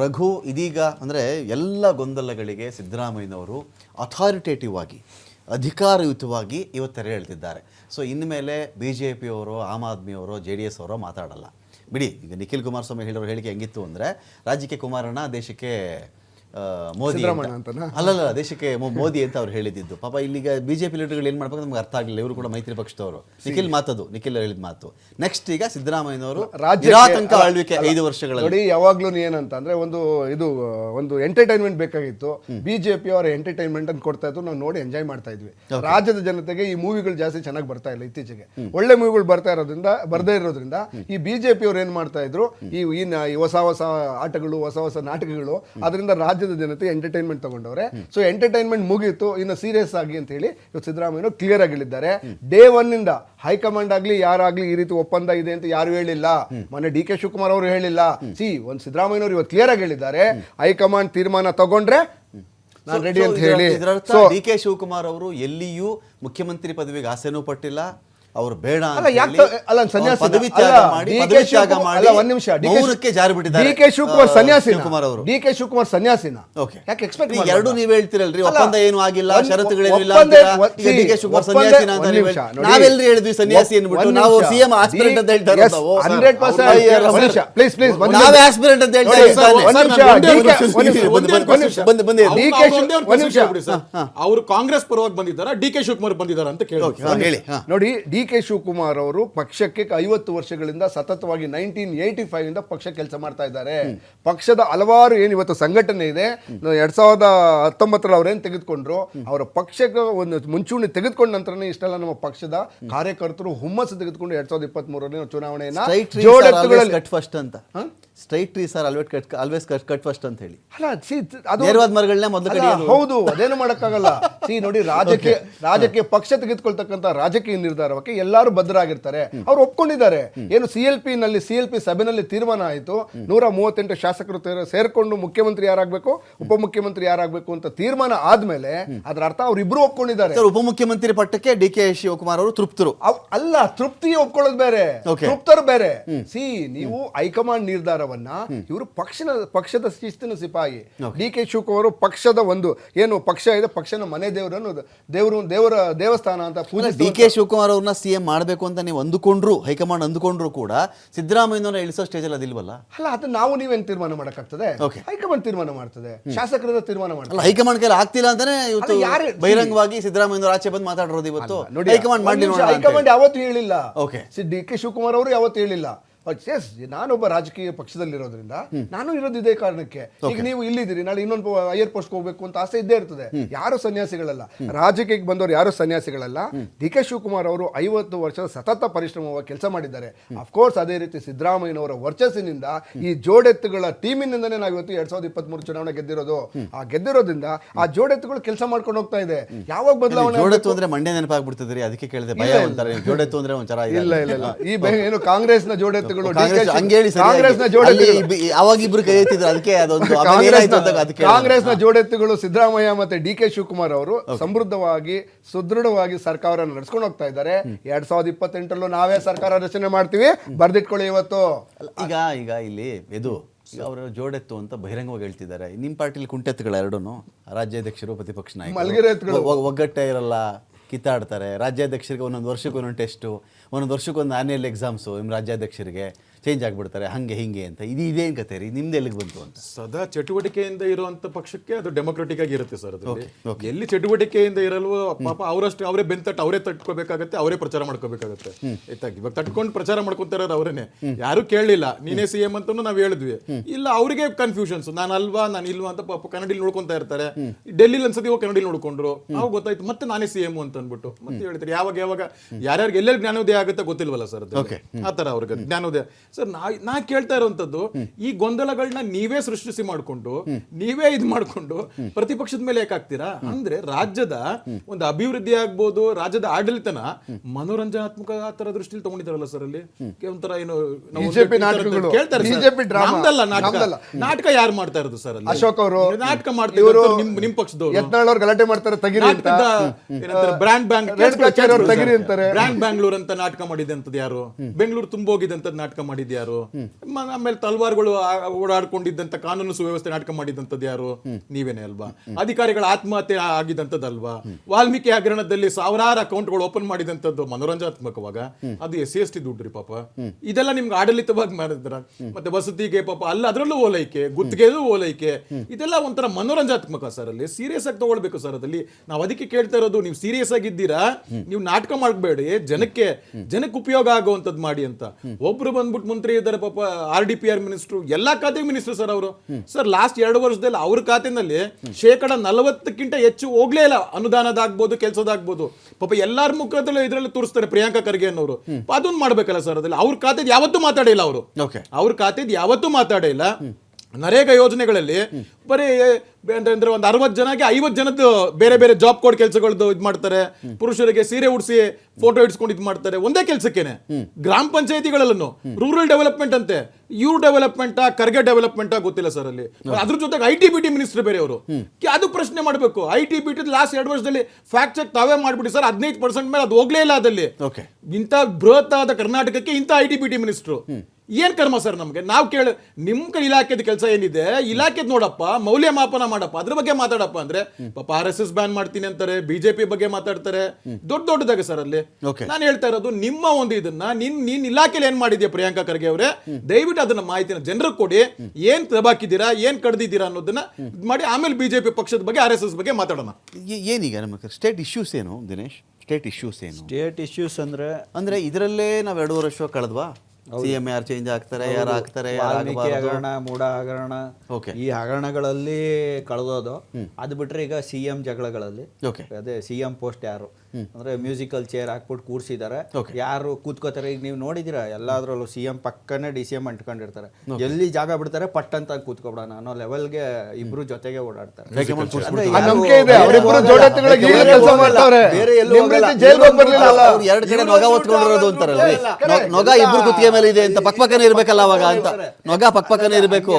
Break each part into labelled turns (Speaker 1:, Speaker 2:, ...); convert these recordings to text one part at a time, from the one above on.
Speaker 1: ರಘು ಇದೀಗ ಅಂದರೆ ಎಲ್ಲ ಗೊಂದಲಗಳಿಗೆ ಸಿದ್ದರಾಮಯ್ಯನವರು ಅಥಾರಿಟೇಟಿವ್ ಆಗಿ, ಅಧಿಕಾರಯುತವಾಗಿ ಇವತ್ತು ತೆರೆ ಎಳ್ತಿದ್ದಾರೆ ಸೊ ಇನ್ಮೇಲೆ ಬಿ ಜೆ ಪಿಯವರು ಆಮ್ ಆದ್ಮಿಯವರು, ಜೆ ಡಿ ಎಸ್ ಅವರು ಮಾತಾಡಲ್ಲ. ಬಿಡಿ, ಈಗ ನಿಖಿಲ್ ಕುಮಾರಸ್ವಾಮಿ ಹೇಳಿರೋ ಹೇಳಿಕೆ ಹೆಂಗಿತ್ತು ಅಂದರೆ ರಾಜಕೀಯ ಕುಮಾರಣ್ಣ ದೇಶಕ್ಕೆ ಮೋದಿ? ಅಲ್ಲಲ್ಲ ದೇಶಕ್ಕೆ ಮೋದಿ ಅಂತ ಅವ್ರು ಹೇಳಿದ್ದು. ಪಾಪ ಇಲ್ಲಿಗ ಬಿಜೆಪಿ ಲೀಡರ್ಗಳು ಏನು ಮಾಡ್ಬೇಕು ನಮ್ಗೆ ಅರ್ಥ ಆಗಲಿಲ್ಲ. ಇವರು ಕೂಡ ಮೈತ್ರಿ ಪಕ್ಷದವರು. ನಿಖಿಲ್ ಮಾತದು ನಿಖಿಲ್ ಹೇಳಿದ ಮಾತು. ನೆಕ್ಸ್ಟ್ ಈಗ ಸಿದ್ದರಾಮಯ್ಯನವರು ನಿರಾತಂಕ ಆಳ್ವಿಕೆ ಐದು ವರ್ಷಗಳಲ್ಲಿ.
Speaker 2: ನೋಡಿ ಯಾವಾಗ್ಲೂ ಏನಂತ ಅಂದ್ರೆ ಒಂದು ಇದು ಒಂದು ಎಂಟರ್ಟೈನ್ಮೆಂಟ್ ಬೇಕಾಗಿತ್ತು. ಬಿಜೆಪಿ ಅವರ ಎಂಟರ್ಟೈನ್ಮೆಂಟ್ ಅಂತ ಕೊಡ್ತಾ ಇದ್ರು ನಾವು ನೋಡಿ ಎಂಜಾಯ್ ಮಾಡ್ತಾ ಇದ್ವಿ. ರಾಜ್ಯದ ಜನತೆಗೆ ಈ ಮೂವಿಗಳು ಜಾಸ್ತಿ ಚೆನ್ನಾಗಿ ಬರ್ತಾ ಇಲ್ಲ ಇತ್ತೀಚೆಗೆ. ಒಳ್ಳೆ ಮೂವಿಗಳು ಬರ್ತಾ ಇರೋದ್ರಿಂದ ಬರ್ದೇ ಇರೋದ್ರಿಂದ ಈ ಬಿಜೆಪಿ ಅವ್ರು ಏನ್ ಮಾಡ್ತಾ ಇದ್ರು ಈ ಹೊಸ ಹೊಸ ಆಟಗಳು ಹೊಸ ಹೊಸ ನಾಟಕಗಳು ಅದರಿಂದ ರಾಜ್ಯದ ಜನತೆ ಎಂಟರ್ಟೈನ್ಮೆಂಟ್ ತಗೊಂಡವ್ರೆ. ಸೊ ಎಂಟರ್ಟೈನ್ಮೆಂಟ್ ಮುಗೀತು ಇನ್ನು ಸೀರಿಯಸ್ ಆಗಿ ಅಂತ ಹೇಳಿ ಇವತ್ತು ಸಿದ್ದರಾಮಯ್ಯ ಕ್ಲಿಯರ್ ಆಗಿ ಹೇಳಿದ್ದಾರೆ ಡೇ ಒನ್ ಇಂದ ಹೈಕಮಾಂಡ್ ಆಗಲಿ ಯಾರಾಗ್ಲಿ ಈ ರೀತಿ ಒಪ್ಪಂದ ಇದೆ ಅಂತ ಯಾರು ಹೇಳಿಲ್ಲ. ಮೊನ್ನೆ ಡಿ ಕೆ ಶಿವಕುಮಾರ್ ಅವರು ಹೇಳಿಲ್ಲ. ಸಿ ಒಂದು ಸಿದ್ದರಾಮಯ್ಯನವರು ಇವತ್ತು ಕ್ಲಿಯರ್ ಆಗಿ ಹೇಳಿದ್ದಾರೆ ಹೈಕಮಾಂಡ್ ತೀರ್ಮಾನ ತಗೊಂಡ್ರೆ ನಾನು ರೆಡಿ ಅಂತ ಹೇಳಿ.
Speaker 1: ಡಿ ಕೆ ಶಿವಕುಮಾರ್ ಅವರು ಎಲ್ಲಿಯೂ ಮುಖ್ಯಮಂತ್ರಿ ಪದವಿಗೆ ಆಸೆನೂ ಪಟ್ಟಿಲ್ಲ. ಅವ್ರು ಬೇಡ ಅಂತ
Speaker 2: ಅಲ್ಲ ಯಾಕೆ ಅಲ್ಲ ಸನ್ಯಾಸಿ
Speaker 1: ಪದವಿ ತ್ಯಾಗ ಮಾಡಿ ಪದವಿ ತ್ಯಾಗ ಮಾಡಿ
Speaker 2: ಒಂದ್ ನಿಮಿಷ.
Speaker 1: ಮೌನಕ್ಕೆ ಜಾರಿ ಬಿಟ್ಟಿದ್ದಾರೆ.
Speaker 2: ಡಿ ಕೆ ಶಿವಕುಮಾರ್
Speaker 1: ಸನ್ಯಾಸಿ
Speaker 2: ಕುಮಾರ್
Speaker 1: ಶಿವಕುಮಾರ್ ಅವರು.
Speaker 2: ಡಿ ಕೆ ಶಿವಕುಮಾರ್ ಸನ್ಯಾಸಿನ.
Speaker 1: ಓಕೆ
Speaker 2: ಯಾಕೆ ಎಕ್ಸ್ಪೆಕ್ಟ್
Speaker 1: ಈ ಎರಡು ನೀವು ಹೇಳ್ತಿರಲ್ರಿ ಒಪ್ಪಂದ ಏನು ಆಗಿಲ್ಲ
Speaker 2: ಒಂದ್- ಅಂತ
Speaker 1: ಡಿ ಕೆ ಶಿವಕುಮಾರ್ ಸನ್ಯಾಸಿನ ಅಂತ ನೀವು ಹೇಳಿ- ಹೇಳಿದ್ವಿ ಸನ್ಯಾಸಿ ಅನ್ಬಿಟ್ಟು. ನಾವು ಸಿಎಂ ಆಸ್ಪಿರೆಂಟ್ ಅಂತ ಹೇಳ್ತಾ ಇರೋದು.
Speaker 2: 100%
Speaker 1: ಅಯ್ಯೋ,
Speaker 2: ಪ್ಲೀಸ್ ಒಂದ್
Speaker 1: ನಾವೇ. ಆಸ್ಪಿರೆಂಟ್ ಅಂತ ಹೇಳ್ತಾ ಇದ್ದೀವಿ
Speaker 2: ಒಂದು ನಿಮಿಷ,
Speaker 1: ಬಂದ್- ಬಂದ್-
Speaker 2: ಒಂದ್ ನಿಮಿಷ.
Speaker 1: ಬಂದ್- ಬಂದ್-
Speaker 2: ಡಿ ಕೆ
Speaker 3: ಅವ್ರು ಒಂದೇ
Speaker 2: ನಿಮಿಷ.
Speaker 3: ಬಿಡಿ ಸರ್. ಅವರು ಕಾಂಗ್ರೆಸ್ ಪರವಾಗಿ ಬಂದಿದ್ದಾರಾ? ಡಿ ಕೆ ಶಿವಕುಮಾರ್ ಬಂದಿದ್ದಾರಾ ಅಂತ ಕೇಳಿ
Speaker 1: ಓಕೆ, ಹೇಳಿ
Speaker 2: ನೋಡಿ ಡಿ ಕೆ ಶಿವಕುಮಾರ್ ಅವರು ಪಕ್ಷಕ್ಕೆ ಐವತ್ತು ವರ್ಷಗಳಿಂದ ಸತತವಾಗಿ ನೈನ್ಟೀನ್ ಏಯ್ಟಿ ಫೈವ್ ಇಂದ ಪಕ್ಷ ಕೆಲಸ ಮಾಡ್ತಾ ಇದ್ದಾರೆ. ಪಕ್ಷದ ಹಲವಾರು ಏನು ಇವತ್ತು ಸಂಘಟನೆ ಇದೆ. ಎರಡ್ ಸಾವಿರದ ಹತ್ತೊಂಬತ್ತರಲ್ಲಿ ಅವ್ರೇನ್ ತೆಗೆದುಕೊಂಡ್ರು? ಅವರ ಪಕ್ಷಕ್ಕೆ ಒಂದು ಮುಂಚೂಣಿ ತೆಗೆದುಕೊಂಡ ನಂತರನೇ ಇಷ್ಟೆಲ್ಲ ನಮ್ಮ ಪಕ್ಷದ ಕಾರ್ಯಕರ್ತರು ಹುಮ್ಮಸ್ಸು ತೆಗೆದುಕೊಂಡು ಎರಡ್ ಸಾವಿರದ ಇಪ್ಪತ್ತ್ ಮೂರನೇ ಚುನಾವಣೆಯನ್ನ
Speaker 1: ಸ್ಟ್ರೈಟ್ ಟ್ರೀ
Speaker 2: ಜೋಡೆತ್ತುಗಳಲ್ಲಿ
Speaker 1: ಕಟ್ ಫಸ್ಟ್ ಅಂತ. Straight tree sir always cut always cut cut first ಅಂತ ಹೇಳಿ.
Speaker 2: ಅಲ್ಲ ಸಿ ಅದು
Speaker 1: ಮರಗಳನ್ನೇ ಮೊದಲು ಕಡಿಯೋದು.
Speaker 2: ಹೌದು ಅದೇನು ಮಾಡಕ್ಕಾಗಲ್ಲ. ಸಿ ನೋಡಿ ರಾಜಕೀಯ ರಾಜಕೀಯ ಪಕ್ಷ ತೆಗೆದುಕೊಳ್ತಕ್ಕಂಥ ರಾಜಕೀಯ ನಿರ್ಧಾರಕ್ಕೆ ಎಲ್ಲರೂ ಬದ್ಧರಾಗಿರ್ತಾರೆ ಅವ್ರು ಒಪ್ಕೊಂಡಿದ್ದಾರೆ. ಏನು ಸಿ ಎಲ್ ಪಿ ನಲ್ಲಿ ಸಿ ಎಲ್ ಪಿ ಸಭೆನಲ್ಲಿ ತೀರ್ಮಾನ ಆಯಿತು. ನೂರ ಮೂವತ್ತೆಂಟು ಶಾಸಕರು ಸೇರ್ಕೊಂಡು ಮುಖ್ಯಮಂತ್ರಿ ಯಾರಾಗಬೇಕು ಉಪಮುಖ್ಯಮಂತ್ರಿ ಯಾರಾಗಬೇಕು ಅಂತ ತೀರ್ಮಾನ ಆದ್ಮೇಲೆ ಅದರ ಅರ್ಥ ಅವ್ರಿಬ್ರು ಒಪ್ಕೊಂಡಿದ್ದಾರೆ.
Speaker 1: ಉಪಮುಖ್ಯಮಂತ್ರಿ ಪಟ್ಟಕ್ಕೆ ಡಿ ಕೆ ಶಿವಕುಮಾರ್ ಅವರು ತೃಪ್ತರು.
Speaker 2: ಅಲ್ಲ ತೃಪ್ತಿ ಒಪ್ಕೊಳ್ಳೋದು ಬೇರೆ. ತೃಪ್ತರು ಬೇರೆ. ಸಿ ನೀವು ಹೈಕಮಾಂಡ್ ನಿರ್ಧಾರವನ್ನ ಇವರು ಪಕ್ಷದ ಪಕ್ಷದ ಶಿಸ್ತಿನ ಸಿಪಾಯಿ. ಡಿ ಕೆ ಶಿವಕುಮಾರ್ ಪಕ್ಷದ ಒಂದು ಏನು ಪಕ್ಷ ಇದೆ ಪಕ್ಷನ ಮನೆ ದೇವರನ್ನು ದೇವರು ದೇವರ ದೇವಸ್ಥಾನ ಅಂತ ಪೂಜೆ
Speaker 1: ಡಿ ಕೆ ಶಿವಕುಮಾರ್ ಅವ್ರನ್ನ ಸಿಎಂ ಮಾಡಬೇಕು ಅಂತ ನೀವು ಅಂದುಕೊಂಡ್ರು ಹೈಕಮಾಂಡ್ ಅಂದುಕೊಂಡ್ರು ಕೂಡ ಸಿದ್ದರಾಮಯ್ಯನವರ ಇಳಿಸೋ ಸ್ಟೇಜಲ್ಲಿ ಅದಿಲ್ವಲ್ಲ?
Speaker 2: ಅಲ್ಲ ಅದು ನಾವು ನೀವೇನ್ ತೀರ್ಮಾನ ಮಾಡಕ್ಕಾಗ್ತದೆ?
Speaker 1: ಓಕೆ
Speaker 2: ಹೈಕಮಾಂಡ್ ತೀರ್ಮಾನ ಮಾಡ್ತದೆ. ಶಾಸಕರ ತೀರ್ಮಾನ
Speaker 1: ಅಲ್ಲ ಹೈಕಮಾಂಡ್ ಕೈಲಿ ಆಗ್ತಿಲ್ಲ ಅಂತಾನೆ ಇವತ್ತು
Speaker 2: ಯಾರು-
Speaker 1: ಬಹಿರಂಗವಾಗಿ ಸಿದ್ದರಾಮಯ್ಯ ಆಚೆ ಬಂದು ಮಾತಾಡಿರೋದು ಇವತ್ತು.
Speaker 2: ನೋಡಿ
Speaker 1: ಹೈಕಮಾಂಡ್ ಮಾಡಿ ನೋಡೋಣ.
Speaker 2: ಹೈಕಮಾಂಡ್ ಯಾವತ್ತು ಹೇಳಿಲ್ಲ.
Speaker 1: ಓಕೆ
Speaker 2: ಡಿ ಕೆ ಶಿವಕುಮಾರ್ ಅವರು ಯಾವತ್ತು ಹೇಳಿಲ್ಲ. ಎಸ್ ನಾನೊಬ್ಬ ರಾಜಕೀಯ ಪಕ್ಷದಲ್ಲಿರೋದ್ರಿಂದ ನಾನು ಇರೋದು ಇದೇ ಕಾರಣಕ್ಕೆ. ಈಗ ನೀವು ಇಲ್ಲಿದ್ದೀರಿ ನಾಳೆ ಇನ್ನೊಂದು ಹೈಯರ್ ಪೋಸ್ಟ್ ಹೋಗ್ಬೇಕು ಅಂತ ಆಸೆ ಇದ್ದೇ ಇರ್ತದೆ. ಯಾರು ಸನ್ಯಾಸಿಗಳಲ್ಲ? ರಾಜಕೀಯಕ್ಕೆ ಬಂದವರು ಯಾರು ಸನ್ಯಾಸಿಗಳಲ್ಲ? ಡಿ ಕೆ ಶಿವಕುಮಾರ್ ಅವರು ಐವತ್ತು ವರ್ಷದ ಸತತ ಪರಿಶ್ರಮವಾಗಿ ಕೆಲಸ ಮಾಡಿದ್ದಾರೆ. ಅಫ್ಕೋರ್ಸ್ ಅದೇ ರೀತಿ ಸಿದ್ದರಾಮಯ್ಯನವರ ವರ್ಚಸ್ಸಿನಿಂದ ಈ ಜೋಡೆತ್ತುಗಳ ಟೀಮಿನಿಂದನೇ ನಾವು ಇವತ್ತು ಎರಡ್ ಸಾವಿರದ ಇಪ್ಪತ್ತ್ ಮೂರು ಚುನಾವಣೆ ಗೆದ್ದಿರೋದು. ಆ ಗೆದ್ದಿರೋದ್ರಿಂದ ಆ ಜೋಡೆತ್ತುಗಳು ಕೆಲಸ ಮಾಡ್ಕೊಂಡು ಹೋಗ್ತಾ ಇದೆ. ಯಾವಾಗ ಬದಲಾವಣೆ
Speaker 1: ಜೋಡೆತ್ತು ಅಂದ್ರೆ ಮಂಡ್ಯ ನೆನಪಾಗ್ಬಿಡ್ತದ್ರಿ ಅದಕ್ಕೆ ಕೇಳಿದೆ ಭಯ ಅಂತಾರೆ. ಜೋಡೆತ್ತು ಅಂದ್ರೆ ಒಂಥರ
Speaker 2: ಇಲ್ಲ ಇಲ್ಲ ಇಲ್ಲ. ಈ ಏನು ಕಾಂಗ್ರೆಸ್ನ ಜೋಡೆತ್ತುಗಳು
Speaker 1: ಕಾಂಗ್ರೆಸ್ ಹಂಗೆ ಹೇಳಿ ಸರಿಯಾಗಿ.
Speaker 2: ಕಾಂಗ್ರೆಸ್ನ ಜೋಡೆತ್ತುಗಳು
Speaker 1: ಇಬ್ಬ- ಅವಾಗ ಇಬ್ರು ಕೈ ಎತ್ತಿದ್ರು ಅದಕ್ಕೆ ಅದೊಂದು ಆಮೇಲೆ ಏನಾಯ್ತು ಅಂತ ಅದಕ್ಕೆ ಹೇಳಿದೆ.
Speaker 2: ಕಾಂಗ್ರೆಸ್ನ ಜೋಡೆತ್ತುಗಳು ಸಿದ್ದರಾಮಯ್ಯ ಮತ್ತೆ ಡಿ ಕೆ ಶಿವಕುಮಾರ್ ಅವರು ಸಮೃದ್ಧವಾಗಿ ಸುದೃಢವಾಗಿ ಸರ್ಕಾರ ನಡೆಸ್ಕೊಂಡು ಹೋಗ್ತಾ ಇದ್ದಾರೆ. ಎರಡ್ ಸಾವಿರದ ಇಪ್ಪತ್ತೆಂಟರಲ್ಲೂ ನಾವೇ ಸರ್ಕಾರ ರಚನೆ ಮಾಡ್ತೀವಿ. ಬರ್ದಿಟ್ಕೊಳ್ಳಿ ಇವತ್ತು.
Speaker 1: ಈಗ ಈಗ ಇಲ್ಲಿ ಇದು ಅವರ ಜೋಡೆತ್ತು ಅಂತ ಬಹಿರಂಗವಾಗಿ ಹೇಳ್ತಿದ್ದಾರೆ. ನಿಮ್ಮ ಪಾರ್ಟಿಲಿ ಕುಂಟೆತ್ತುಗಳ ಎರಡೂ ರಾಜ್ಯಾಧ್ಯಕ್ಷರು ಪ್ರತಿಪಕ್ಷ. ನಾಯಕರು. ಒಗ್ಗಟ್ಟೇ ಇರಲ್ಲ. ಕಿತ್ತಾಡ್ತಾರೆ. ರಾಜ್ಯಾಧ್ಯಕ್ಷರಿಗೆ ಒಂದೊಂದು ವರ್ಷಕ್ಕೆ ಒಂದೊಂದು ಟೆಸ್ಟು ಒಂದೊಂದು ವರ್ಷಕ್ಕೊಂದು ಆನ್ಯಲ್ ಎಕ್ಸಾಮ್ಸು ನಿಮ್ಮ ರಾಜ್ಯಾಧ್ಯಕ್ಷರಿಗೆ. ಚೇಂಜ್ ಆಗಿಬಿಡ್ತಾರೆ ಹಂಗೆ ಹಿಂಗೆ ಅಂತ. ಇದು ಇದೇನು ಕತೆ ರೀ? ನಿಮ್ದು ಎಲ್ಲಿಗೆ ಬಂತು ಅಂತ?
Speaker 3: ಸದಾ ಚಟುವಟಿಕೆಯಿಂದ ಇರುವಂಥ ಪಕ್ಷಕ್ಕೆ ಅದು ಡೆಮೊಕ್ರೆಟಿಕ್ ಆಗಿರುತ್ತೆ ಸರ್ ಅದು ಎಲ್ಲಿ ಚಟುವಟಿಕೆಯಿಂದ ಇರಲ್ವೋ ಪಾಪ ಅವರಷ್ಟು ಅವರೇ ಬೆಂತಟ್ಟು ಅವರೇ ತಟ್ಕೋಬೇಕಾಗತ್ತೆ ಅವರೇ ಪ್ರಚಾರ ಮಾಡ್ಕೋಬೇಕಾಗತ್ತೆ. ಆಯ್ತಾ ಇವಾಗ ತಟ್ಕೊಂಡು ಪ್ರಚಾರ ಮಾಡ್ಕೊತಾರ ಅವರೇನೆ. ಯಾರು ಕೇಳಲಿಲ್ಲ ನೀನೇ ಸಿ ಎಂ ಅಂತಲೂ ನಾವು ಹೇಳಿದ್ವಿ. ಇಲ್ಲ ಅವರಿಗೆ ಕನ್ಫ್ಯೂಷನ್ಸ್ ನಾನು ಅಲ್ವಾ ನಾನು ಇಲ್ವಾ ಅಂತ ಪಾಪ ಕನ್ನಡಿಲಿ ನೋಡ್ಕೊಂತ ಇರ್ತಾರೆ. ಡೆಲ್ಲಿಲಿ ಅನ್ಸತಿ ಹೋಗಿ ಕನ್ನಡಿಲಿ ನೋಡ್ಕೊಂಡ್ರು. ಅವಾಗ ಗೊತ್ತಾಯ್ತು ಮತ್ತೆ ನಾನೇ ಸಿ ಎಂ ಅಂತ ಅಂದ್ಬಿಟ್ಟು ಮತ್ತೆ ಹೇಳ್ತಾರೆ ಯಾವಾಗ ಯಾವಾಗ? ಯಾರ್ಯಾರಿಗೆ ಎಲ್ಲೆಲ್ಲಿ ಜ್ಞಾನೋದಯ ಆಗುತ್ತೆ ಗೊತ್ತಿಲ್ವಲ್ಲ ಸರ್ ಅದು ಆ ತರ ಅವ್ರಿಗೆ ಜ್ಞಾನೋದಯ. ಸರ್ ನಾ ನಾ ಕೇಳ್ತಾ ಇರುವಂತದ್ದು ಈ ಗೊಂದಲಗಳನ್ನ ನೀವೇ ಸೃಷ್ಟಿಸಿ ಮಾಡ್ಕೊಂಡು ನೀವೇ ಇದು ಮಾಡ್ಕೊಂಡು ಪ್ರತಿಪಕ್ಷದ ಮೇಲೆ ಯಾಕಾಗ್ತೀರಾ ಅಂದ್ರೆ ರಾಜ್ಯದ ಒಂದು ಅಭಿವೃದ್ಧಿ ಆಗ್ಬೋದು ರಾಜ್ಯದ ಆಡಳಿತನ ಮನೋರಂಜನಾತ್ಮಕ ಆ ತರ ದೃಷ್ಟಿಲಿ ತಗೊಂಡಿದ್ದಾರಲ್ಲ ಸರ್ ಅಲ್ಲಿ? ಒಂಥರ ಏನು ಕೇಳ್ತಾರೆ ನಾಟಕ. ಯಾರು ಮಾಡ್ತಾ ಇರೋದು ಸರ್ ಅಲ್ಲಿ?
Speaker 2: ಅಶೋಕ್ ಅವರು
Speaker 3: ನಾಟಕ
Speaker 2: ಮಾಡ್ತಾರೆ
Speaker 3: ಮಾಡ್ತಿದ್ರು ನಿಮ್ ಪಕ್ಷದವರು.
Speaker 2: ಯತ್ನಾಳ್ ಗಲಾಟೆ ಮಾಡ್ತಾರೆ ತಗಿರಿ ಅಂತ.
Speaker 3: Brand bank. ಬ್ರ್ಯಾಂಡ್ ಬ್ಯಾಂಗ್ಳೂರ್ ಅಂತ ನಾಟಕ ಮಾಡಿದೆ ಅಂತದ್ ಯಾರು? ಬೆಂಗಳೂರು ತುಂಬೋಗಿದೆ ಅಂತ ನಾಟಕ ಮಾಡಿದೆ ಮಾಡಿದ್ ಯಾರು ಆಮೇಲೆ ತಲ್ವಾರ್ಗಳು ಓಡಾಡ್ಕೊಂಡಿದ್ದಂತ ಕಾನೂನು ಸುವ್ಯವಸ್ಥೆ ನಾಟಕ ಮಾಡಿದಂಥದ್ದು ಯಾರು? ನೀವೇನೆ ಅಲ್ವಾ? ಅಧಿಕಾರಿಗಳ ಆತ್ಮಹತ್ಯೆ ಆಗಿದ್ದಂಥದ್ದಲ್ವಾ ವಾಲ್ಮೀಕಿ ಹಗರಣದಲ್ಲಿ ಸಾವಿರಾರು ಅಕೌಂಟ್ಗಳು ಓಪನ್ ಮಾಡಿದಂಥದ್ದು ಮನೋರಂಜನಾತ್ಮಕವಾಗ? ಅದು ಎಸ್ ಸಿ ಎಸ್ ಟಿ ದುಡ್ಡು ರೀ ಪಾಪ. ಇದೆಲ್ಲ ನಿಮ್ಗೆ ಆಡಳಿತವಾಗಿ ಮಾಡಿದ್ರ? ಮತ್ತೆ ವಸತಿಗೆ ಪಾಪ ಅಲ್ಲ ಅದರಲ್ಲೂ ಓಲೈಕೆ ಗುತ್ತಿಗೆಲೂ ಓಲೈಕೆ. ಇದೆಲ್ಲ ಒಂಥರ ಮನೋರಂಜನಾತ್ಮಕ ಸರ್ ಅಲ್ಲಿ. ಸೀರಿಯಸ್ ಆಗಿ ತಗೊಳ್ಬೇಕು ಸರ್ ಅದಲ್ಲಿ ನಾವು ಅದಕ್ಕೆ ಕೇಳ್ತಾ ಇರೋದು ನೀವು ಸೀರಿಯಸ್ ಆಗಿದ್ದೀರಾ? ನೀವು ನಾಟಕ ಮಾಡಬೇಡಿ ಜನಕ್ಕೆ ಜನಕ್ಕೆ ಉಪಯೋಗ ಆಗುವಂತದ್ದು ಮಾಡಿ ಅಂತ. ಒಬ್ರು ಬಂದ್ಬಿಟ್ಟು ಮಂತ್ರಿ ಇದ್ದಾರೆ ಪಾಪ R D P R minister ಎಲ್ಲ ಖಾತೆ ಮಿನಿಸ್ಟರ್ ಸರ್ ಅವರು. ಸರ್ ಲಾಸ್ಟ್ ಎರಡು ವರ್ಷದಲ್ಲಿ ಅವ್ರ ಖಾತೆನಲ್ಲಿ ಶೇಕಡ ನಲವತ್ತಕ್ಕಿಂತ ಹೆಚ್ಚು ಹೋಗ್ಲೇ ಇಲ್ಲ. ಅನುದಾನದಾಗ್ಬೋದು ಕೆಲಸದಾಗ್ಬೋದು. ಪಾಪ ಎಲ್ಲಾರ ಮುಖದಲ್ಲಿ ಇದರಲ್ಲಿ ತೋರಿಸ್ತಾರೆ ಪ್ರಿಯಾಂಕಾ ಖರ್ಗೆ ಅನ್ನೋರು. ಅದೊಂದು ಮಾಡ್ಬೇಕಲ್ಲ ಸರ್ ಅದ್ರಲ್ಲಿ ಅವ್ರ ಖಾತೆದ್ ಯಾವತ್ತೂ ಮಾತಾಡಿಲ್ಲ ಅವರು. ಅವ್ರ ಖಾತೆದ್ ಯಾವತ್ತೂ ಮಾತಾಡೇ ಇಲ್ಲ. ನರೇಗಾ ಯೋಜನೆಗಳಲ್ಲಿ ಬರೀ ಅಂದ್ರೆ- ಅಂದ್ರೆ ಒಂದು ಅರವತ್ತು ಜನಕ್ಕೆ ಐವತ್ತು ಜನದ್ದು ಬೇರೆ ಬೇರೆ ಜಾಬ್ ಕೋಡ್ ಕೆಲಸಗಳದ್ದು ಇದು ಮಾಡ್ತಾರೆ. ಪುರುಷರಿಗೆ ಸೀರೆ ಉಡಿಸಿ ಫೋಟೋ ಇಡ್ಸ್ಕೊಂಡು ಇದು ಮಾಡ್ತಾರೆ. ಒಂದೇ ಕೆಲಸಕ್ಕೇನೆ. ಗ್ರಾಮ ಪಂಚಾಯತಿಗಳಲ್ಲೂ ರೂರಲ್ ಡೆವಲಪ್ಮೆಂಟ್ ಅಂತೆ. ಇವ್ರು ಡೆವಲಪ್ಮೆಂಟ್ ಕರ್ಗೆ ಡೆವಲಪ್ಮೆಂಟ್ ಗೊತ್ತಿಲ್ಲ ಸರ್ ಅಲ್ಲಿ. ಅದ್ರ ಜೊತೆಗೆ I T B T minister ಬೇರೆ ಅವರು ಅದು ಪ್ರಶ್ನೆ ಮಾಡಬೇಕು. I T B T last ಎರಡು ವರ್ಷದಲ್ಲಿ ಫ್ಯಾಕ್ಟ್ ಚೆಕ್ ತಾವೇ ಮಾಡ್ಬಿಟ್ಟು ಸರ್ ಹದಿನೈದು ಪರ್ಸೆಂಟ್ ಮೇಲೆ ಅದು ಹೋಗ್ಲೇ ಇಲ್ಲ ಅದಲ್ಲಿ
Speaker 1: ಓಕೆ
Speaker 3: ಇಂಥ ಬೃಹತ್ ಆದ ಕರ್ನಾಟಕಕ್ಕೆ ಇಂಥ I T B T minister ಏನ್ ಕರ್ಮ ಸರ್ ನಮಗೆ? ನಾವು ಕೇಳಿ ನಿಮ್ಮ ಕ ಇಲಾಖೆದ ಕೆಲಸ ಏನಿದೆ ಇಲಾಖೆದ್ ನೋಡಪ್ಪ ಮೌಲ್ಯಮಾಪನ ಮಾಡಪ್ಪ ಅದ್ರ ಬಗ್ಗೆ ಮಾತಾಡಪ್ಪ ಅಂದ್ರೆ ಪಾಪ ಆರ್ ಎಸ್ ಎಸ್ ಬ್ಯಾನ್ ಮಾಡ್ತೀನಿ ಅಂತಾರೆ ಬಿಜೆಪಿ ಬಗ್ಗೆ ಮಾತಾಡ್ತಾರೆ ದೊಡ್ಡ ದೊಡ್ಡದಾಗ ಸರ್ ಅಲ್ಲಿ. ನಾನು ಹೇಳ್ತಾ ಇರೋದು ನಿಮ್ಮ ಒಂದು ಇದನ್ನ ನಿನ್ ನಿನ್ ಇಲಾಖೆಲಿ ಏನ್ ಮಾಡಿದ್ಯಾ ಪ್ರಿಯಾಂಕಾ ಖರ್ಗೆ ಅವರೇ? ದಯವಿಟ್ಟು ಅದನ್ನ ಮಾಹಿತಿನ ಜನರಿಗೆ ಕೊಡಿ ಏನ್ ತಬಾಕಿದ್ದೀರಾ ಏನ್ ಕಡ್ದಿದ್ದೀರಾ ಅನ್ನೋದನ್ನ ಇದ್ ಮಾಡಿ ಆಮೇಲೆ ಬಿಜೆಪಿ ಪಕ್ಷದ ಬಗ್ಗೆ ಆರ್ ಎಸ್ ಎಸ್ ಬಗ್ಗೆ ಮಾತಾಡೋಣ.
Speaker 1: ಏನೀಗ ನಮಗೆ ಸ್ಟೇಟ್ ಇಶ್ಯೂಸ್ ಏನು ದಿನೇಶ್? ಸ್ಟೇಟ್ ಇಶ್ಯೂಸ್ ಏನು?
Speaker 4: ಸ್ಟೇಟ್ ಇಶ್ಯೂಸ್ ಅಂದ್ರೆ
Speaker 1: ಅಂದ್ರೆ ಇದರಲ್ಲೇ ನಾವು ಎರಡೂವರೆ ವರ್ಷ ಕಳೆದ್ವಾ? ಸಿ ಎಂ ಯಾರು ಚೇಂಜ್ ಆಗ್ತಾರೆ ಯಾರು ಆಗ್ತಾರೆ
Speaker 4: ಹಗರಣ ಮೂಡ ಹಗರಣ ಈ ಹಗರಣಗಳಲ್ಲಿ ಕಳೆದೋದು. ಅದು ಬಿಟ್ರೆ ಈಗ ಸಿ ಎಂ ಜಗಳಗಳಲ್ಲಿ ಅದೇ ಸಿ ಎಂ ಪೋಸ್ಟ್ ಯಾರು? ಅಂದ್ರೆ ಮ್ಯೂಸಿಕಲ್ ಚೇರ್ ಹಾಕ್ಬಿಟ್ಟು ಕೂರಿಸಿದ್ದಾರೆ ಯಾರು ಕೂತ್ಕೋತಾರೆ ಈಗ ನೀವು ನೋಡಿದಿರ ಎಲ್ಲಾದ್ರಲ್ಲೂ ಸಿ ಎಂ ಪಕ್ಕನೇ ಡಿ ಸಿ ಎಂ ಅಂಟ್ಕೊಂಡಿರ್ತಾರೆ. ಎಲ್ಲಿ ಜಾಗ ಬಿಡ್ತಾರೆ ಪಟ್ ಅಂತ ಕೂತ್ಕೊಬಿಡೋಣ ಅನ್ನೋ ಲೆವೆಲ್ಗೆ ಇಬ್ರು ಜೊತೆಗೆ ಓಡಾಡ್ತಾರೆ.
Speaker 1: ಎರಡು ಕಡೆ ನೊಗ ಹೊತ್ಕೊಂಡಿರೋದು ಅಂತಾರಲ್ಲ. ನೊಗ ಇಬ್ರು ಕುತ್ತಿಗೆ ಮೇಲೆ ಇದೆ ಅಂತ ಪಕ್ಕಪಕ್ಕನೇ ಇರ್ಬೇಕಲ್ಲ ಅವಾಗ ಅಂತ. ನೊಗ ಪಕ್ಕಪಕ್ಕನೇ ಇರಬೇಕು.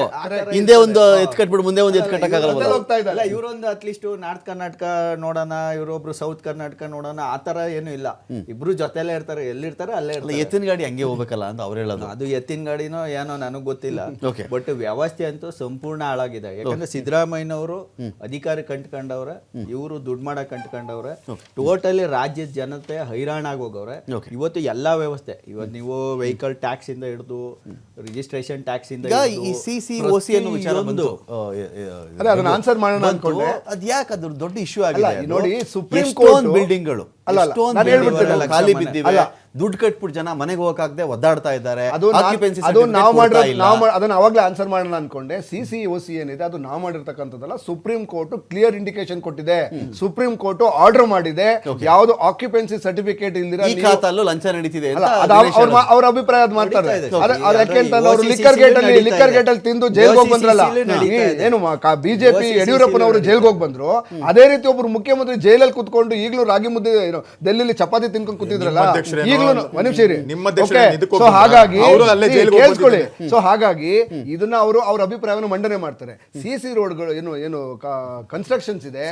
Speaker 1: ಹಿಂದೆ ಒಂದು ಎತ್ಕಟ್ಬಿಡು ಕಟ್ಬಿಟ್ಟು ಮುಂದೆ ಒಂದು
Speaker 4: ಎತ್ಕಟ್ಟಕ್ಕಾಗಲ್ಲ ಇವರೊಂದು ಅಟ್ಲೀಸ್ಟ್ ನಾರ್ತ್ ಕರ್ನಾಟಕ ನೋಡೋಣ ಇವರೊಬ್ರು ಸೌತ್ ಕರ್ನಾಟಕ ನೋಡೋಣ ಆ ತರ ಏನು ಇಲ್ಲ. ಇಬ್ರು ಜೊತೆಲೇ ಇರ್ತಾರೆ ಎಲ್ಲಿರ್ತಾರೆ ಅಲ್ಲೇ ಇರ್ತಾರೆ.
Speaker 1: ಎತ್ತಿನ ಗಾಡಿ ಹಂಗೆ ಹೋಗ್ಬೇಕಲ್ಲ ಅಂತ ಅವ್ರು ಹೇಳೋದು.
Speaker 4: ಅದು ಎತ್ತಿನ ಗಾಡಿನೋ ಏನೋ ನನಗ್ ಗೊತ್ತಿಲ್ಲ. ಬಟ್ ವ್ಯವಸ್ಥೆ ಅಂತೂ ಸಂಪೂರ್ಣ ಹಾಳಾಗಿದೆ. ಯಾಕಂದ್ರೆ ಸಿದ್ದರಾಮಯ್ಯನವರು ಅಧಿಕಾರಿ ಕಂಟ್ಕೊಂಡವ್ರೆ ಇವರು ದುಡ್ಡು ಮಾಡಕ್ ಕಂಟ್ಕೊಂಡವ್ರೆ ಟೋಟಲಿ ರಾಜ್ಯದ ಜನತೆ ಹೈರಾಣಾಗಿ ಹೋಗವ್ರೆ. ಇವತ್ತು ಎಲ್ಲಾ ವ್ಯವಸ್ಥೆ ಇವತ್ತು ನೀವು ವೆಹಿಕಲ್ ಟ್ಯಾಕ್ಸ್ ಇಂದ ಹಿಡಿದು ರಿಜಿಸ್ಟ್ರೇಷನ್ ಟ್ಯಾಕ್ಸ್ ಇಂದ
Speaker 2: ಆನ್ಸರ್ ಮಾಡೋಣ ಅನ್ಕೊಂಡೆ.
Speaker 1: ಅದ್ ಯಾಕೆ ಅದ್ರ ದೊಡ್ಡ ಇಶ್ಯೂ
Speaker 2: ಆಗಿಲ್ಲ
Speaker 1: ಆಗಿದೆ?
Speaker 2: ನೋಡಿ, ಸುಪ್ರೀಂ ಕೋರ್ಟ್
Speaker 1: ಬಿಲ್ಡಿಂಗ್ಗಳು
Speaker 2: ಅಲ್ಲ, ನಾನು ಹೇಳ್ಬಿಡ್ತೇನೆ,
Speaker 1: ಖಾಲಿ ಬಿದ್ದಿವೆ. ದುಡ್ಡು ಕಟ್ಬಿಟ್ಟು ಜನ ಮನೆಗೆ ಹೋಗಕ್ಕಾಗದೆ ಒದ್ದಾಡ್ತಾ ಇದ್ದಾರೆ.
Speaker 2: ಅದು ನಾ- ಅದು
Speaker 1: certificate
Speaker 2: ನಾವು
Speaker 1: ಕೊಡ್ತಾ
Speaker 2: ಮಾಡಿರೋ ನಾವು ಅದನ್ನ ಅವಾಗಲೇ ಆನ್ಸರ್ ಮಾಡೋಣ ಅನ್ಕೊಂಡೆ. ಸಿ ಸಿ ಓ ಸಿ ಏನಿದೆ ಅದು ನಾವು ಮಾಡಿರ್ತಕ್ಕಂಥದ್ದಲ್ಲ ಸುಪ್ರೀಂ ಕೋರ್ಟ್ ಕ್ಲಿಯರ್ ಇಂಡಿಕೇಶನ್ ಕೊಟ್ಟಿದೆ. ಸುಪ್ರೀಂ ಕೋರ್ಟ್ ಆರ್ಡರ್ ಮಾಡಿದೆ. ಯಾವುದು ಆಕ್ಯುಪೆನ್ಸಿ ಸರ್ಟಿಫಿಕೇಟ್ ಇಲ್ದಿರ
Speaker 1: ಈ ಖಾತಲ್ಲೂ ಲಂಚ ನಡೀತಿದೆ
Speaker 2: ಅವ್ರ- ಅಭಿಪ್ರಾಯ ಅದು ಮಾಡ್ತಾರೆ. ಯಾಕೆ ಅಂತಂದ್ರೆ ಅವ್ರು ಲಿಕ್ಕರ್ ಗೇಟ್ ಅಲ್ಲಿ ಲಿಕ್ಕರ್ ಗೇಟ್ ಅಲ್ಲಿ ತಿಂದು ಜೈಲ್ಗೆ ಹೋಗಿ ಬಂದ್ರಲ್ಲ. ಏನು ಬಿಜೆಪಿ ಯಡಿಯೂರಪ್ಪನವರು ಜೈಲ್ಗೆ ಹೋಗಿ ಬಂದ್ರು. ಅದೇ ರೀತಿ ಒಬ್ರು ಮುಖ್ಯಮಂತ್ರಿ ಜೈಲಲ್ಲಿ ಕುತ್ಕೊಂಡು ಈಗಲೂ ರಾಗಿ ಮುದ್ದೆ ಡೆಲ್ಲಿ ಚಪಾತಿ ತಿನ್ಕೊಂಡು ಕೂತಿದ್ರಲ್ಲ ಒಂದು ನಿಮಿಷ ಇರಿ.
Speaker 3: ನಿಮ್ಮ
Speaker 2: ಹಾಗಾಗಿ ಕೇಳಿಸ್ಕೊಳ್ಳಿ. ಸೊ ಹಾಗಾಗಿ ಇದನ್ನ ಅವರು ಅವ್ರ ಅಭಿಪ್ರಾಯವನ್ನು ಮಂಡನೆ ಮಾಡ್ತಾರೆ. ಸಿ ಸಿ ರೋಡ್ಗಳು ಏನು ಏನು ಕನ್ಸ್ಟ್ರಕ್ಷನ್ಸ್ ಇದೆ.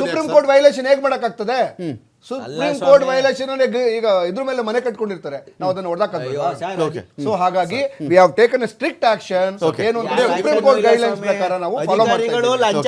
Speaker 2: ಸುಪ್ರೀಂ ಕೋರ್ಟ್ ವೈಲೇಷನ್ ಹೇಗ್ ಮಾಡಕ್ಕಾಗ್ತದೆ? ಸುಪ್ರೀಂ ಕೋರ್ಟ್ ವೈಲೇಷನ್ ಈಗ ಇದ್ರ ಮೇಲೆ ಮನೆ ಕಟ್ಕೊಂಡಿರ್ತಾರೆ. ನಾವು ಅದನ್ನ
Speaker 1: Okay.
Speaker 2: ಸೊ ಹಾಗಾಗಿ we have taken strict action ಏನು
Speaker 4: ಯಾರು
Speaker 2: ಸುಪ್ರೀಂ ಕೋರ್ಟ್
Speaker 4: ಇಲ್ಲ
Speaker 2: ಗೈಡ್ಲೈನ್ಸ್ ಪ್ರಕಾರ ನಾವು ಫಾಲೋ ಮಾಡ್ತಾ ಇದ್ದೀವಿ.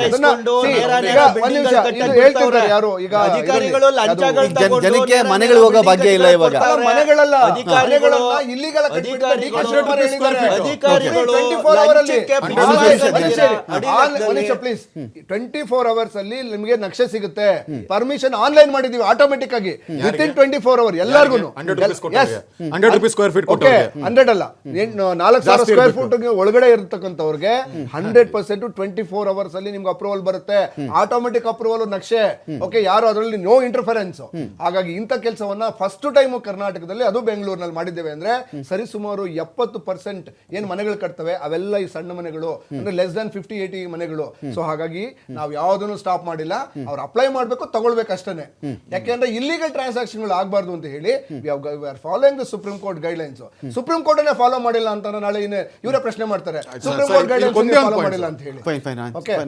Speaker 2: ಅದನ್ನ-
Speaker 4: ಇಸ್ಕೊಂಡು
Speaker 2: see,
Speaker 4: ನೇರ ನೇರ
Speaker 2: ಈಗ ಒಂದ್
Speaker 4: building
Speaker 2: ನಿಮಿಷ,
Speaker 4: ಗಳು
Speaker 2: ಇದು
Speaker 4: ಕಟ್ಟಿ
Speaker 2: ಹೇಳ್ತಿರ್ತಾರೆ
Speaker 4: ಬಿಡ್ತಾವ್ರೆ.
Speaker 2: ಯಾರು? ಈಗ
Speaker 4: ಅಧಿಕಾರಿಗಳು ಲಂಚಗಳು ತಗೊಂಡು
Speaker 1: ಜನಕ್ಕೆ ಮನೆಗಳು ಹೋಗ ಭಾಗ್ಯ ಇಲ್ಲ ಇವಾಗ.
Speaker 2: ಮನೆಗಳಲ್ಲ.
Speaker 4: ಅಧಿಕಾರಿಗಳನ್ನ
Speaker 2: ಮನೆಗಳನ್ನ illegal
Speaker 4: ಅಧಿಕಾರಿಗಳು
Speaker 2: ಡಿಕಾಸ್ಟೇಟ್ ಹೇಳಿದ್ದಾರೆ.
Speaker 4: ಅಧಿಕಾರಿಗಳು
Speaker 2: 24 hour ಅಲ್ಲಿ
Speaker 4: ಲಂಚಕ್ಕೆ
Speaker 2: ಆನ್-
Speaker 4: ಬಿಡುಗಡೆ
Speaker 2: ಒಂದ್ ನಿಮಿಷ ಇರಿ.
Speaker 4: ಅಡಿ
Speaker 2: ಆನ್-
Speaker 4: ಲೆಕ್ಕದಲ್ಲಿ.
Speaker 2: ಒಂದ್ ನಿಮಿಷ ಪ್ಲೀಸ್ ಟ್ವೆಂಟಿ ಫೋರ್ ಅವರ್ಸ್ ಅಲ್ಲಿ ನಿಮಗೆ ನಕ್ಷೆ ಸಿಗುತ್ತೆ. ಪರ್ಮಿಷನ್ ಆನ್ಲೈನ್ ಮಾಡಿದೀವಿ. ಆಟೋಮೆಟಿಕ್ ಆಗಿ within twenty four hour ಎಲ್ಲರಿಗೂ
Speaker 3: 100 rupees ಕೊಟ್ಟವ್ರಿಗೆ. 100 rupees square feet
Speaker 2: okay. Hundred ಅಲ್ಲ. ನಾಲ್ಕು ಸಾವಿರ ಸ್ಕ್ವೇರ್
Speaker 3: ಫೀಟ್
Speaker 2: ಫುಟ್ ಒಳಗಡೆ ಇರತಕ್ಕಂಥವ್ರಿಗೆ hundred percent twenty four hours ಅಲ್ಲಿ ನಿಮ್ಗೆ ಅಪ್ರೂವಲ್ ಬರುತ್ತೆ. ಆಟೋಮೆಟಿಕ್ ಅಪ್ರೂವಲ್ ನಕ್ಷೆ. ಓಕೆ ಯಾರು ಅದರಲ್ಲಿ ನೋ ಇಂಟರ್ಫರೆನ್ಸ್ ಹಾಗಾಗಿ ಇಂಥ ಕೆಲಸವನ್ನ ಫಸ್ಟ್ ಟೈಮ್ ಕರ್ನಾಟಕದಲ್ಲಿ ಅದು ಬೆಂಗಳೂರಿನಲ್ಲಿ ಮಾಡಿದ್ದೇವೆ ಅಂದ್ರೆ ಸರಿ ಸುಮಾರು ಎಪ್ಪತ್ತು ಪರ್ಸೆಂಟ್ ಏನ್ ಮನೆಗಳು ಕಟ್ತವೆ ಅವೆಲ್ಲ ಈ ಸಣ್ಣ ಮನೆಗಳು. ಅಂದ್ರೆ ಲೆಸ್ ದನ್ ಫಿಫ್ಟಿ ಏಟಿ ಮನೆಗಳು. ಸೊ ಹಾಗಾಗಿ ನಾವು ಯಾವುದನ್ನು ಸ್ಟಾಪ್ ಮಾಡಿಲ್ಲ. ಅವ್ರು ಅಪ್ಲೈ ಮಾಡಬೇಕು ತಗೊಳ್ಬೇಕು ಅಷ್ಟೇ ಯಾಕೆಂದ್ರೆ ಇಲ್ಲಿಗಲ್ ಟ್ರಾನ್ಸಾಕ್ಷನ್ಗಳು ಆಗಬಾರ್ದು ಅಂತ ಹೇಳಿ following the Supreme Court guidelines Supreme Court follow ಮಾಡಿಲ್ಲ ಅಂತ ನಾಳೆ ಇವರೇ ಪ್ರಶ್ನೆ ಮಾಡ್ತಾರೆ. ಸುಪ್ರೀಂ ಕೋರ್ಟ್ ಗೈಡ್ಲೈನ್ಸ್ ಫಾಲೋ ಮಾಡಿಲ್ಲ ಅಂತ ಹೇಳಿ. Okay.